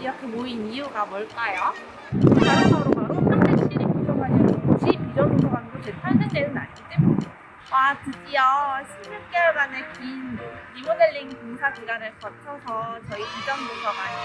이렇게 모인 이유가 뭘까요? 바로 바로 바로 평택 시립도서관이라는 비전 도서관으로 재탄생되는 날이기 때문이죠. 와 드디어 16개월간의 긴 리모델링 공사 기간을 거쳐서 저희 비전 도서관이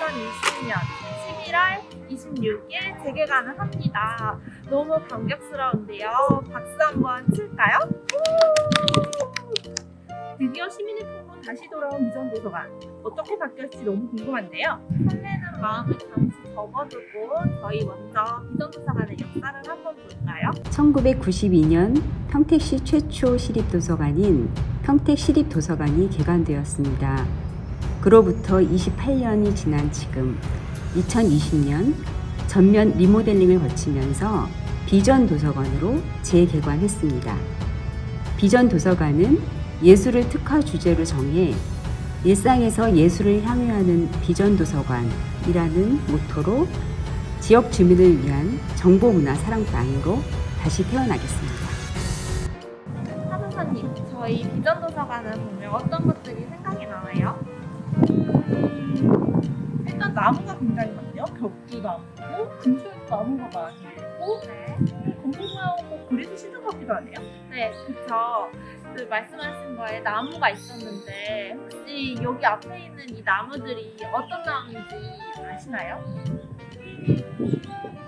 2020년 11월 26일 재개관을 합니다. 너무 감격스러운데요. 박수 한번 칠까요? 다시 돌아온 비전 도서관 어떻게 바뀔지 너무 궁금한데요. 설레는 마음을 잠시 접어두고 저희 먼저 비전 도서관의 역사를 한번 볼까요? 1992년 평택시 최초 시립도서관인 평택시립도서관이 개관되었습니다. 그로부터 28년이 지난 지금 2020년 전면 리모델링을 거치면서 비전 도서관으로 재개관했습니다. 비전 도서관은 예술을 특화 주제로 정해 일상에서 예술을 향유하는 비전 도서관이라는 모토로 지역 주민을 위한 정보 문화 사랑 방으로 다시 태어나겠습니다. 하선사님, 저희 비전 도서관을 보면 어떤 것들이 생각이 나나요? 음, 일단 나무가 굉장히 많네요. 벽도 나무고 근처에도 나무가 많이 있고 네. 건물하고 그리도 시는 것 같기도 하네요. 네, 그쵸. 그 말씀하신 거에 나무가 있었는데 혹시 여기 앞에 있는 이 나무들이 어떤 나무인지 아시나요?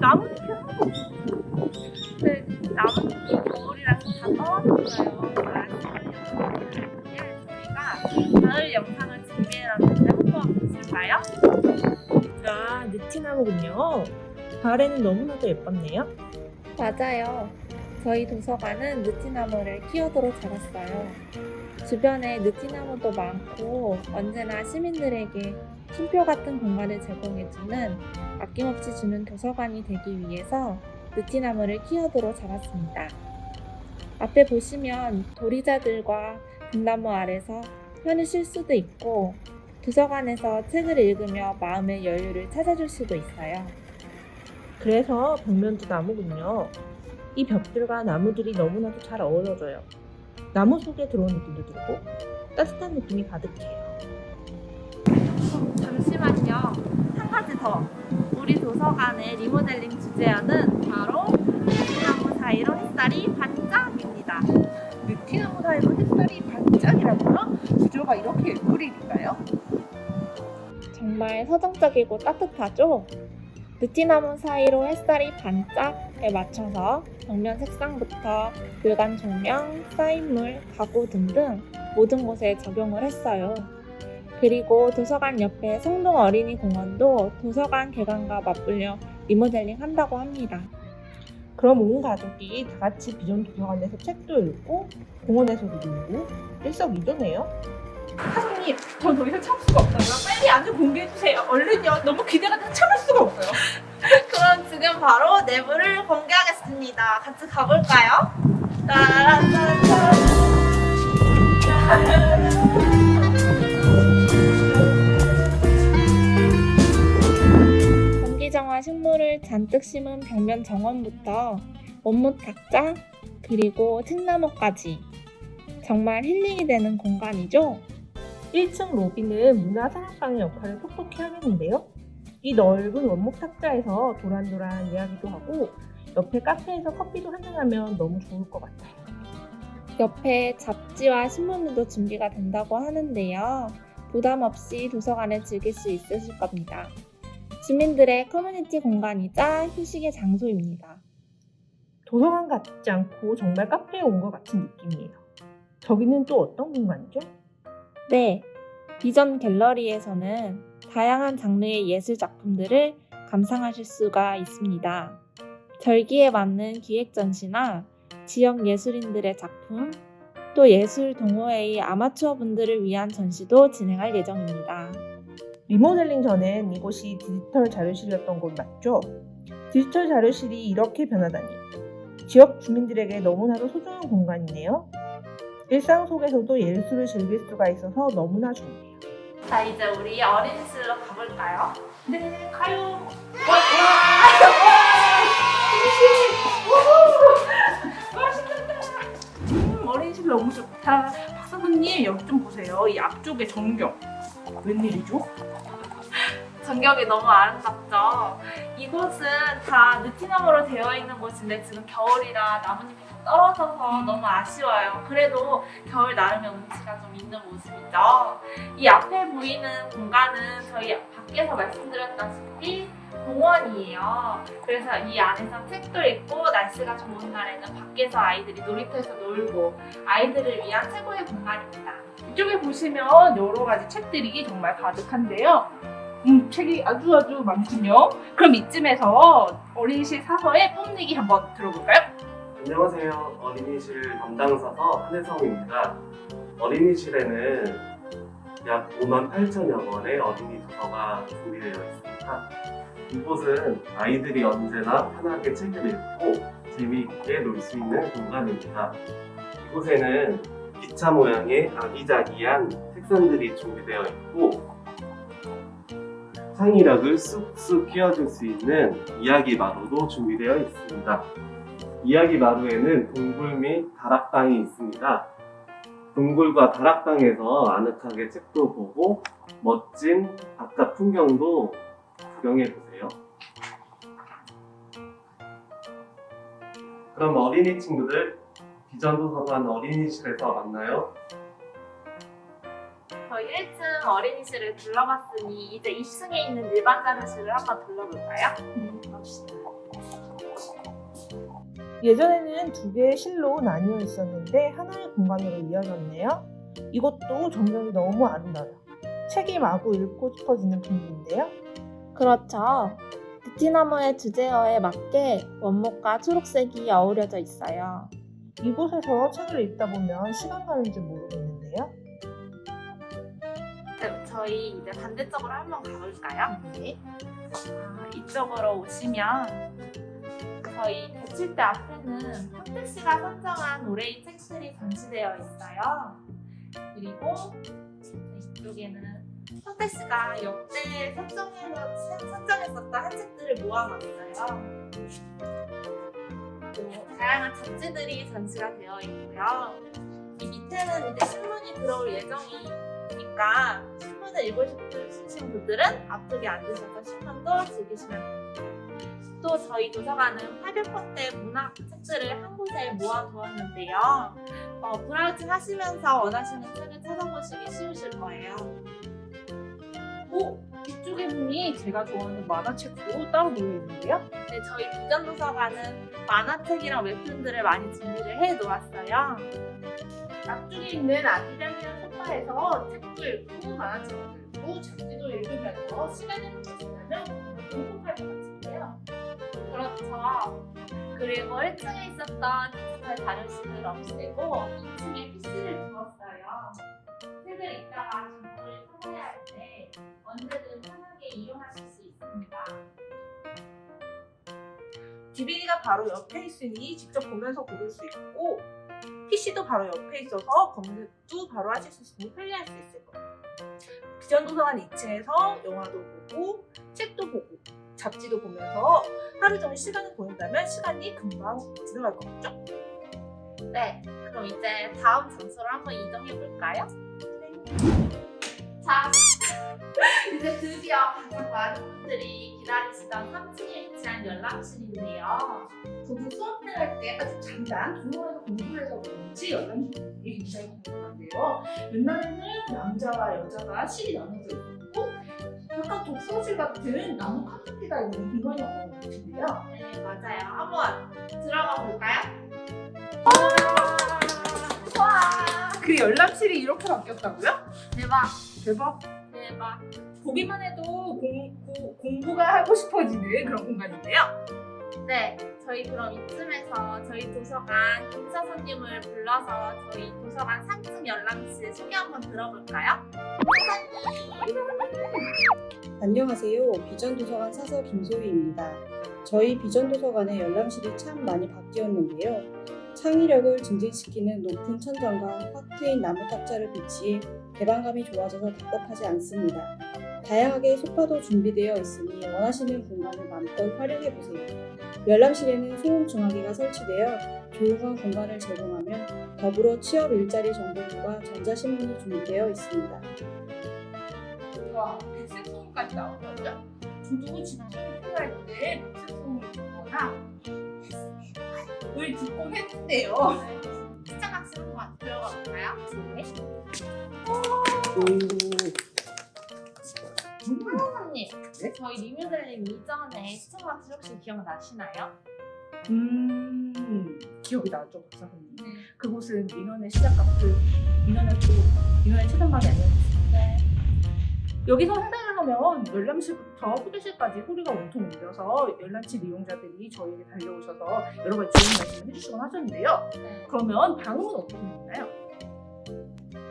나무는 하나도 없어요. 그 나무들이 겨울이라서 다 떨어졌어요. 아시는 저희가 가을 영상을 준비해놨는데 한번 보실까요? 아, 느티나무군요. 가을에는 너무나도 예뻤네요. 맞아요. 저희 도서관은 느티나무를 키워드로 잡았어요. 주변에 느티나무도 많고 언제나 시민들에게 쉼표 같은 공간을 제공해주는 아낌없이 주는 도서관이 되기 위해서 느티나무를 키워드로 잡았습니다. 앞에 보시면 도리자들과 등나무 아래서 편히 쉴 수도 있고 도서관에서 책을 읽으며 마음의 여유를 찾아줄 수도 있어요. 그래서 벽면도 나무군요. 이 벽들과 나무들이 너무나도 잘 어우러져요. 나무 속에 들어온 느낌도 들고 따뜻한 느낌이 가득해요. 잠시만요. 한 가지 더. 우리 도서관의 리모델링 주제어는 바로 느티나무 사이로 햇살이 반짝입니다. 느티나무 사이로 햇살이 반짝이라고요? 구조가 이렇게 일일인가요? 정말 서정적이고 따뜻하죠? 느티나무 사이로 햇살이 반짝에 맞춰서 벽면 색상부터 불감 조명, 사인물, 가구 등등 모든 곳에 적용을 했어요. 그리고 도서관 옆에 성동 어린이 공원도 도서관 개관과 맞불려 리모델링 한다고 합니다. 그럼 온 가족이 다 같이 비전 도서관에서 책도 읽고 공원에서도 놀고 일석이조네요. 사장님, 전 더 이상 참을 수가 없어요. 빨리 안을 공개해 주세요. 얼른요. 너무 기대가 돼 참을 수가 없어요. 그럼 지금 바로 내부를 공개하겠습니다. 같이 가볼까요? 공기정화 식물을 잔뜩 심은 벽면 정원부터 원목 탁자 그리고 칡나무까지 정말 힐링이 되는 공간이죠. 1층 로비는 문화 사랑방의 역할을 톡톡히 하겠는데요. 이 넓은 원목 탁자에서 도란도란 이야기도 하고 옆에 카페에서 커피도 한잔하면 너무 좋을 것 같아요. 옆에 잡지와 신문들도 준비가 된다고 하는데요. 부담 없이 도서관을 즐길 수 있으실 겁니다. 주민들의 커뮤니티 공간이자 휴식의 장소입니다. 도서관 같지 않고 정말 카페에 온 것 같은 느낌이에요. 저기는 또 어떤 공간이죠? 네, 비전 갤러리에서는 다양한 장르의 예술 작품들을 감상하실 수가 있습니다. 절기에 맞는 기획 전시나 지역 예술인들의 작품, 또 예술 동호회의 아마추어 분들을 위한 전시도 진행할 예정입니다. 리모델링 전엔 이곳이 디지털 자료실이었던 곳 맞죠? 디지털 자료실이 이렇게 변하다니 지역 주민들에게 너무나도 소중한 공간이네요. 일상 속에서도 예술을 즐길 수가 있어서 너무나 좋네요. 자, 이제 우리 어린이실로 가볼까요? 네, 가요. 와, 와, 음, 어린이집 너무 좋다. 박사님 여기 좀 보세요. 이 앞쪽에 전경. 웬일이죠? 전경이 너무 아름답죠. 이곳은 다 느티나무로 되어 있는 곳인데 지금 겨울이라 나뭇잎이 다 떨어져서 너무 아쉬워요. 그래도 겨울 나름의 운치가 좀 있는 모습이죠. 이 앞에 보이는 공간은 저희 밖에서 말씀드렸다시피 공원이에요. 그래서 이 안에서 책도 읽고 날씨가 좋은 날에는 밖에서 아이들이 놀이터에서 놀고 아이들을 위한 최고의 공간입니다. 이쪽에 보시면 여러 가지 책들이 정말 가득한데요. 음, 책이 아주 아주 많군요. 그럼 이쯤에서 어린이실 사서의 뽐내기 한번 들어볼까요? 안녕하세요. 어린이실 담당사서 한혜성입니다. 어린이실에는 약 5만 8천여 권의 어린이 도서가 준비되어 있습니다. 이곳은 아이들이 언제나 편하게 책을 읽고 재미있게 놀 수 있는 공간입니다. 이곳에는 기차 모양의 아기자기한 색선들이 준비되어 있고 창의력을 쑥쑥 키워줄 수 있는 이야기 마루도 준비되어 있습니다. 이야기 마루에는 동굴 및 다락방이 있습니다. 동굴과 다락방에서 아늑하게 책도 보고 멋진 바깥 풍경도 구경해 보세요. 그럼 어린이 친구들 비전도서관 어린이실에서 만나요. 저희 1층 어린이실을 둘러봤으니 이제 2층에 있는 일반 자료실을 한번 둘러볼까요? 갑시다. 예전에는 두 개의 실로 나뉘어 있었는데 하나의 공간으로 이어졌네요. 이것도 전경이 너무 아름다워요. 책이 마구 읽고 싶어지는 분위기인데요. 그렇죠. 느티나무의 주제어에 맞게 원목과 초록색이 어우러져 있어요. 이곳에서 책을 읽다 보면 시간 가는 줄 모르겠는데요. 네, 저희 이제 반대쪽으로 한번 가볼까요? 네. 아, 이쪽으로 오시면 저희 대출대 앞에는 평택 씨가 선정한 노래의 책들이 전시되어 있어요. 그리고 이쪽에는 평택 씨가 역대 선정했었던 한 책들을 모아놨어요. 다양한 잡지들이 전시가 되어 있고요. 이 밑에는 이제 신문이 들어올 예정이니까 신문을 읽으시는 분들은 앞쪽에 앉으셔서 신문도 즐기시면 됩니다. 또 저희 도서관은 800권대 문학 책들을 한 곳에 모아두었는데요. 어, 브라우징 하시면서 원하시는 책을 찾아보시기 쉬우실 거예요. 오! 이쪽에 보니 제가 좋아하는 만화책도 따로 놓여 있는데요. 네, 저희 비전 도서관은 만화책이랑 웹툰들을 많이 준비를 해 놓았어요. 앞쪽에 있는 아기자기한 소파에서 책도 읽고 만화책도 읽고 잡지도 읽으면서 시간을 보내신다면 그리고 1층에 있었던 디지털 자료실을 없애고 2층에 PC를 두었어요. 책을 읽다가 정보를 찾아야 할 때 언제든 편하게 이용하실 수 있습니다. DVD가 바로 옆에 있으니 직접 보면서 고를 수 있고 PC도 바로 옆에 있어서 검색도 바로 하실 수 있으니 편리할 수 있을 거예요. 비전도서관 2층에서 영화도 보고 책도 보고 잡지도 보면서 하루 종일 시간을 보낸다면 시간이 금방 지나갈 것 같죠? 네, 그럼 이제 다음 장소로 한번 이동해 볼까요? 자, 이제 드디어 가장 많은 분들이 기다리시던 3층에 위치한 열람실인데요. 저도 수업 때할때 아주 잠깐 조용해서 공부를 해서 그런지 열람실이 굉장히 궁금한데요. 옛날에는 남자와 여자가 실이 나눠져 있고 약간 독서실 같은 나무 카페가 있는 공간이었던 것 같은데요. 네, 맞아요. 한번 들어가 볼까요? 그 열람실이 이렇게 바뀌었다고요? 대박, 대박. 대박. 보기만 해도 공, 고- 공부가 하고 싶어지는 그런 공간인데요. 네, 저희 그럼 이쯤에서 저희 도서관 김서선님을 불러서 저희 도서관 3층 열람실 소개 한번 들어볼까요? 안녕하세요. 비전도서관 사서 김소희입니다. 저희 비전도서관의 열람실이 참 많이 바뀌었는데요. 창의력을 증진시키는 높은 천장과 확 트인 나무 탁자를 비치해 개방감이 좋아져서 답답하지 않습니다. 다양하게 소파도 준비되어 있으니 원하시는 공간을 마음껏 활용해 보세요. 열람실에는 소음 중화기가 설치되어 조용한 공간을 제공하며 더불어 취업 일자리 정보들과 전자신문이 준비되어 있습니다. 와, 백색 소음 10분까지 나오거든요. 저도 집중이 필요할 때 노트송을 듣거나 을 듣곤 했는데요. 시청학습 한번 들어가 볼까요? 네. 저희 리뮤델링 이전에 시청학습 혹시 기억나시나요? 음 기억이 나죠 박사님. 네. 그곳은 민원의 시작 카페, 민원의 또 민원의 최전방이 아니었습니다. 네. 여기서 해당을 하면 열람실부터 휴게실까지 소리가 온통 울려서 열람실 이용자들이 저희에게 달려오셔서 여러 가지 좋은 말씀을 해주시곤 하셨는데요. 네. 그러면 방음은 어떻게 되나요?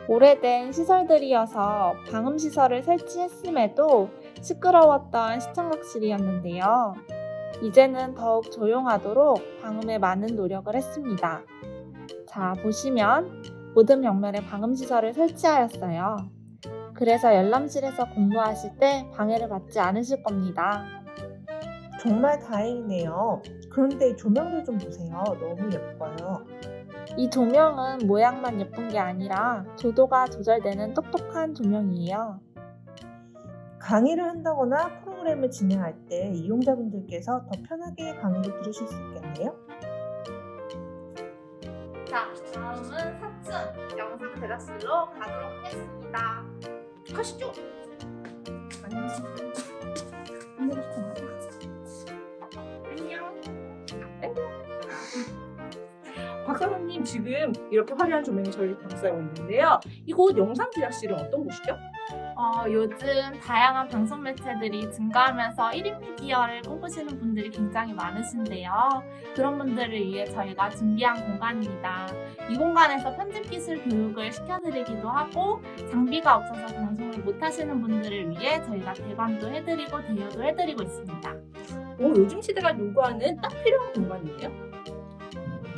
오래된 시설들이어서 방음 시설을 설치했음에도 시끄러웠던 시청각실이었는데요. 이제는 더욱 조용하도록 방음에 많은 노력을 했습니다. 자, 보시면 모든 벽면에 방음 시설을 설치하였어요. 그래서 열람실에서 공부하실 때 방해를 받지 않으실 겁니다. 정말 다행이네요. 그런데 조명들 좀 보세요. 너무 예뻐요. 이 조명은 모양만 예쁜 게 아니라 조도가 조절되는 똑똑한 조명이에요. 강의를 한다거나 프로그램을 진행할 때 이용자분들께서 더 편하게 강의를 들으실 수 있겠네요. 자, 다음은 4층 영상 제작실로 가도록 하겠습니다. 가시죠. 안녕. 안녕. 박사님 지금 이렇게 화려한 조명이 저희 감싸고 있는데요. 이곳 영상 제작실은 어떤 곳이죠? 어, 요즘 다양한 방송 매체들이 증가하면서 1인 미디어를 꿈꾸시는 분들이 굉장히 많으신데요. 그런 분들을 위해 저희가 준비한 공간입니다. 이 공간에서 편집 기술 교육을 시켜드리기도 하고 장비가 없어서 방송을 못 하시는 분들을 위해 저희가 대관도 해드리고 대여도 해드리고 있습니다. 오, 요즘 시대가 요구하는 딱 필요한 공간이에요.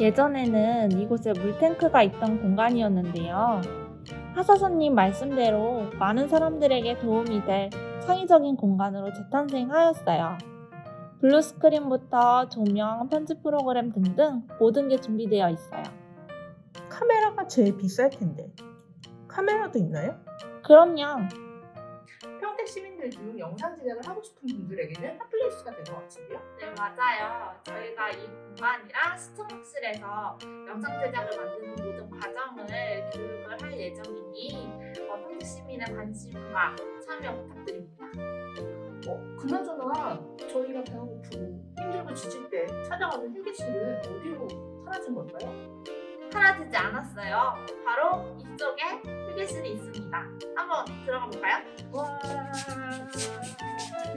예전에는 이곳에 물탱크가 있던 공간이었는데요. 하사선님 말씀대로 많은 사람들에게 도움이 될 창의적인 공간으로 재탄생하였어요. 블루 스크린부터 조명, 편집 프로그램 등등 모든 게 준비되어 있어요. 카메라가 제일 비쌀 텐데. 카메라도 있나요? 그럼요. 평택 시민들 중 영상 제작을 하고 싶은 분들에게는 핫플레이스가 될 것 같은데요. 네, 맞아요. 저희가 이 공간이랑 시청학실에서 영상 제작을 만드는 교육을 할 예정이니 어, 평택 시민의 관심과 참여 부탁드립니다. 어, 그나저나 저희가 배가 고프고 힘들고 지칠 때 찾아가는 휴게실은 어디로 사라진 걸까요? 사라지지 않았어요. 바로 이쪽에 휴게실이 있습니다. 한번 들어가 볼까요? 와,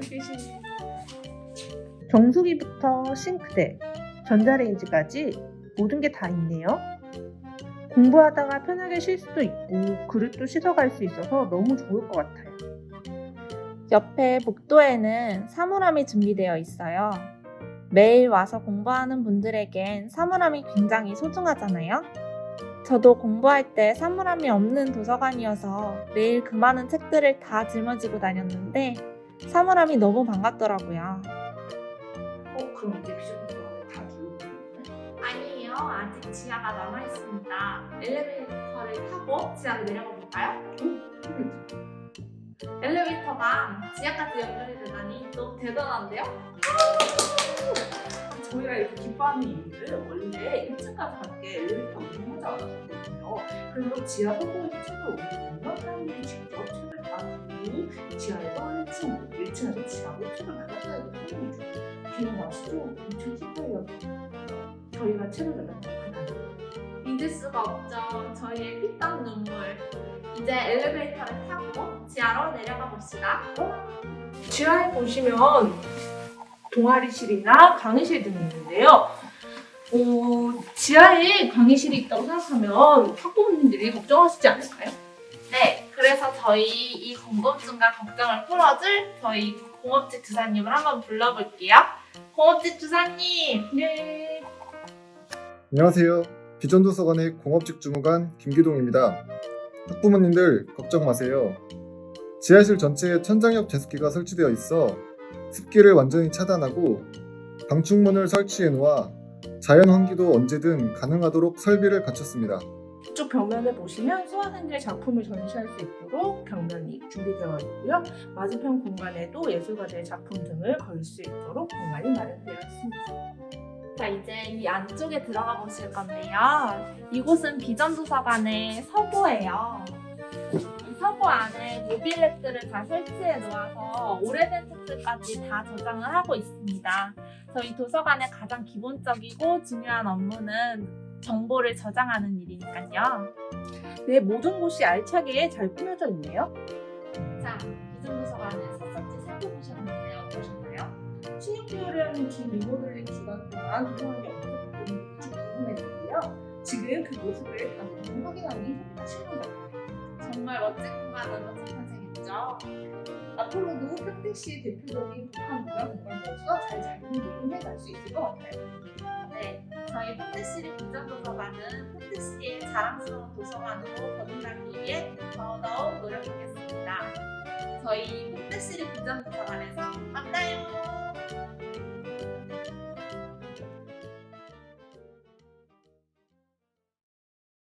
휴게실. 정수기부터 싱크대, 전자레인지까지 모든 게 다 있네요. 공부하다가 편하게 쉴 수도 있고 그릇도 씻어갈 수 있어서 너무 좋을 것 같아요. 옆에 복도에는 사물함이 준비되어 있어요. 매일 와서 공부하는 분들에겐 사물함이 굉장히 소중하잖아요. 저도 공부할 때 사물함이 없는 도서관이어서 매일 그 많은 책들을 다 짊어지고 다녔는데 사물함이 너무 반갑더라고요. 어, 그럼 이제 아니에요. 아직 지하가 남아 있습니다. 엘리베이터를 타고 지하로 내려가 볼까요? 엘리베이터가 지하까지 연결이 되다니 너무 대단한데요? 저희가 이렇게 기뻐하는 이유는 원래 1층까지 가게 엘리베이터 운영하지 않았거든요. 그래서 지하 성공에서 책을 올리면 사람들이 직접 책을 가지고 지하에서 1층, 1층에서 지하로 책을 상황이죠. 기억나시죠? 엄청 신기해요. 저희가 책을 내렸던 그날. 믿을 수가 없죠. 저희의 피땀 눈물. 이제 엘리베이터를 타고 지하로 내려가 봅시다. 지하에 보시면 동아리실이나 강의실 등이 있는데요. 어, 지하에 강의실이 있다고 생각하면 학부모님들이 걱정하시지 않을까요? 네, 그래서 저희 이 궁금증과 걱정을 풀어줄 저희 공업집 주사님을 한번 불러볼게요. 공업집 주사님! 네. 안녕하세요. 비전도서관의 공업직 주무관 김기동입니다. 학부모님들 걱정 마세요. 지하실 전체에 천장형 제습기가 설치되어 있어 습기를 완전히 차단하고 방충문을 설치해 놓아 자연 환기도 언제든 가능하도록 설비를 갖췄습니다. 이쪽 벽면을 보시면 수강생들의 작품을 전시할 수 있도록 벽면이 준비되어 있고요. 맞은편 공간에도 예술가들의 작품 등을 걸 수 있도록 공간이 마련되어 있습니다. 자, 이제 이 안쪽에 들어가 보실 건데요. 이곳은 비전도서관의 서고예요. 이 서고 안에 모빌렛들을 다 설치해 놓아서 오래된 책들까지 다 저장을 하고 있습니다. 저희 도서관의 가장 기본적이고 중요한 업무는 정보를 저장하는 일이니까요. 네, 모든 곳이 알차게 잘 꾸며져 있네요. 자, 16개월이라는 긴 리모델링 기간 동안 도서관이 어떻게 바뀌는지 궁금했는데요. 지금 그 모습을 단번 확인하니 것 같아요. 정말 멋진 공간으로 재탄생했죠. 앞으로도 평택시의 대표적인 북한 문화 공간으로서 잘 자리매김해 갈 수 있을 것 같아요. 네, 저희 폰테시리 비전도서관은 폰테시의 자랑스러운 도서관으로 거듭나기 위해 더더욱 노력하겠습니다. 저희 폰테시리 비전도서관의